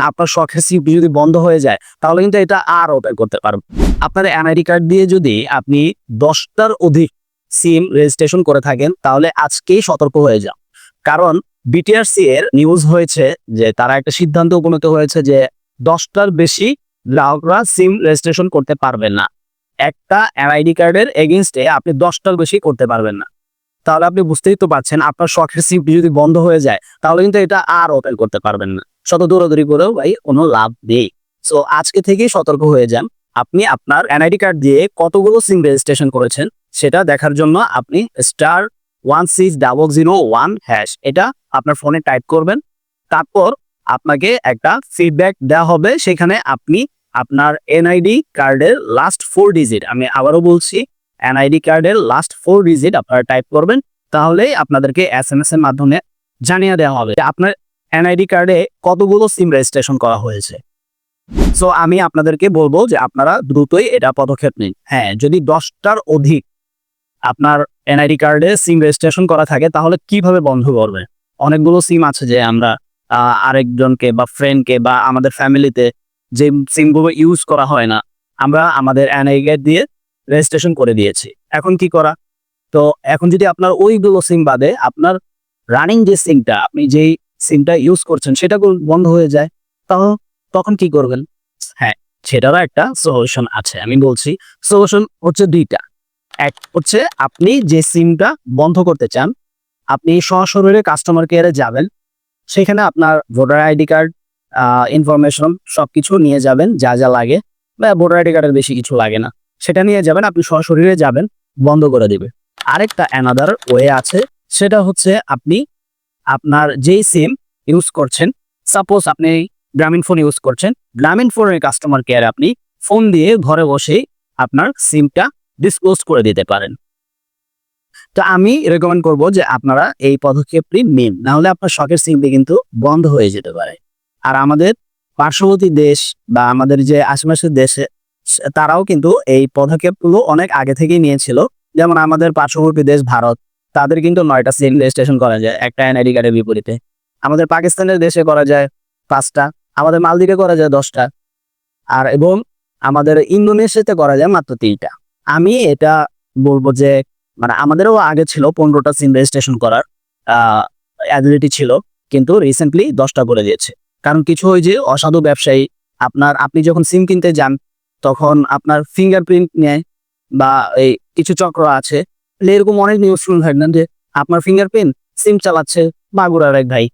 আপনার শখের সিম যদি বন্ধ হয়ে যায়, তাহলে কিন্তু এটা আর ওপেন করতে পারবেন। আপনার এনআইডি কার্ড দিয়ে যদি আপনি দশটার অধিক সিম রেজিস্ট্রেশন করে থাকেন, তাহলে আজকেই সতর্ক হয়ে যান। কারণ বিটিআরসি এর নিউজ হয়েছে যে, তারা একটা সিদ্ধান্ত উপনীত হয়েছে যে, দশটার বেশি গ্রাহকরা সিম রেজিস্ট্রেশন করতে পারবেন না। একটা এনআইডি কার্ডের এগেনস্টে আপনি দশটার বেশি করতে পারবেন না। তাহলে আপনি বুঝতেই তো পারছেন, আপনার শখের সিম যদি বন্ধ হয়ে যায়, তাহলে কিন্তু এটা আর ওপেন করতে পারবেন না। শত দৌড়াদৌড়ি করেও ভাই কোনো লাভ নেই। সো আজকে থেকেই সতর্ক হয়ে যান। আপনি আপনার এনআইডি কার্ড দিয়ে কতগুলো সিম রেজিস্ট্রেশন করেছেন সেটা দেখার জন্য আপনি star one six double zero one hash এটা আপনার ফোনে টাইপ করবেন। তারপর আপনাকে একটা ফিডব্যাক দেওয়া হবে। সেখানে আপনি আপনার এনআইডি কার্ডের লাস্ট ফোর ডিজিট আমি আবারও বলছি এনআইডি কার্ডের লাস্ট ফোর ডিজিট আপনারা টাইপ করবেন। তাহলেই আপনাদেরকে এস এম এস এর মাধ্যমে জানিয়ে দেওয়া হবে। আপনার এনআইডি কার্ডে কতগুলো সিম রেজিস্ট্রেশন করা হয়েছে? সো আমি আপনাদেরকে বলব যে আপনারা দ্রুতই এটা পদক্ষেপ নিন। হ্যাঁ যদি দশটার অধিক আপনার এনআইডি কার্ডে সিম রেজিস্ট্রেশন করা থাকে, তাহলে কীভাবে বন্ধ করবে? অনেকগুলো সিম আছে যে আমরা আরেকজনকে বা ফ্রেন্ডকে বা আমাদের ফ্যামিলিতে যে সিমগুলো ইউজ করা হয় না, আমরা আমাদের এনআই কার্ড দিয়ে রেজিস্ট্রেশন করে দিয়েছি। এখন কি করা? তো এখন যদি আপনার ওইগুলো সিম বাদে আপনার রানিং যে সিমটা, আপনি যেই সিমটা ইউজ করছেন, সেটা বন্ধ হয়ে যায় তাহলে তখন কি করবেন? হ্যাঁ সেটারও একটা সলিউশন আছে, আমি বলছি। সলিউশন হচ্ছে দুইটা। এক হচ্ছে আপনি যে সিমটা বন্ধ করতে চান, আপনি সশরীরে কাস্টমার কেয়ারে যাবেন, সেখানে আপনার ভোটার আইডি কার্ড ইনফরমেশন সবকিছু নিয়ে যাবেন, যা যা লাগে, বা ভোটার আইডি কার্ডের বেশি কিছু লাগে না, সেটা নিয়ে যাবেন, আপনি সশরীরে যাবেন, বন্ধ করে দিবে। আরেকটা অ্যানাদার ওয়ে আছে, সেটা হচ্ছে আপনি আপনার যেই সিম ইউজ করছেন সাপোজ আপনি গ্রামীণ ফোন ইউজ করছেন গ্রামীণ ফোনের কাস্টমার কেয়ার আপনি ফোন দিয়ে ঘরে বসেই আপনার সিমটা ডিসপোজ করে দিতে পারেন। তো আমি রেকমেন্ড করব যে আপনারা এই পদক্ষেপটি নিন না হলে আপনার শখের সিমটি কিন্তু বন্ধ হয়ে যেতে পারে। আর আমাদের পার্শ্ববর্তী দেশ বা আমাদের যে আশেপাশের দেশে, তারাও কিন্তু এই পদক্ষেপগুলো অনেক আগে থেকেই নিয়েছিল। যেমন আমাদের পার্শ্ববর্তী দেশ ভারত তাদের কিন্তু নয়টা সিম রেজিস্ট্রেশন করা যায়, একটা এনআইডি কার্ডের বিপরীতে। আমাদের পাকিস্তানের দেশে করা যায় পাঁচটা, আমাদের মালদ্বীপে করা যায় দশটা, আর এবং আমাদের ইন্দোনেশিয়াতে করা যায় মাত্র তিনটা। আমি এটা বলব যে মানে আমাদেরও আগে ছিল পনেরোটা সিম রেজিস্ট্রেশন করার অ্যাবিলিটি ছিল, কিন্তু রিসেন্টলি দশটা করে দিয়েছে। কারণ কিছু ওই যে অসাধু ব্যবসায়ী, আপনার আপনি যখন সিম কিনতে যান, তখন আপনার ফিঙ্গারপ্রিন্ট নেয় বা এই কিছু চক্র আছে এরকম অনেক নিউজ শুনে থাকবেন যে আপনার ফিঙ্গারপ্রিন্ট সিম চালাচ্ছে মাগুরার এক ভাই।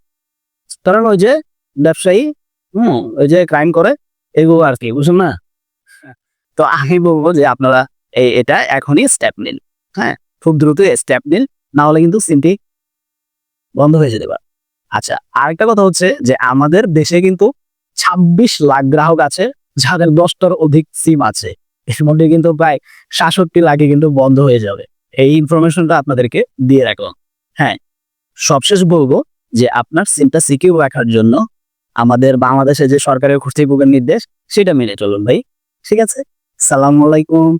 কারণ ওই যে ব্যবসায়ী, হুম, ওই যে ক্রাইম করে এগুলো আর কি বুঝুন না? তো আমি বলব যে আপনারা এই এটা এখনই স্টেপ নিন হ্যাঁ? খুব দ্রুত স্টেপ নিন, না হলে কিন্তু সিমটি বন্ধ হয়ে যেতে পারে। আচ্ছা আরেকটা কথা হচ্ছে যে আমাদের দেশে কিন্তু ছাব্বিশ লাখ গ্রাহক আছে, যাদের দশটার অধিক সিম আছে। এর মধ্যে কিন্তু প্রায় সাতষট্টি লাখে কিন্তু বন্ধ হয়ে যাবে। এই ইনফরমেশনটা আপনাদেরকে দিয়ে রাখলাম। হ্যাঁ সবশেষ বলব যে আপনার সিমটা সিকিউর রাখার জন্য আমাদের বাংলাদেশে যে সরকারের কর্তৃপক্ষের নির্দেশ, সেটা মেনে চলুন ভাই। ঠিক আছে? সালাম আলাইকুম।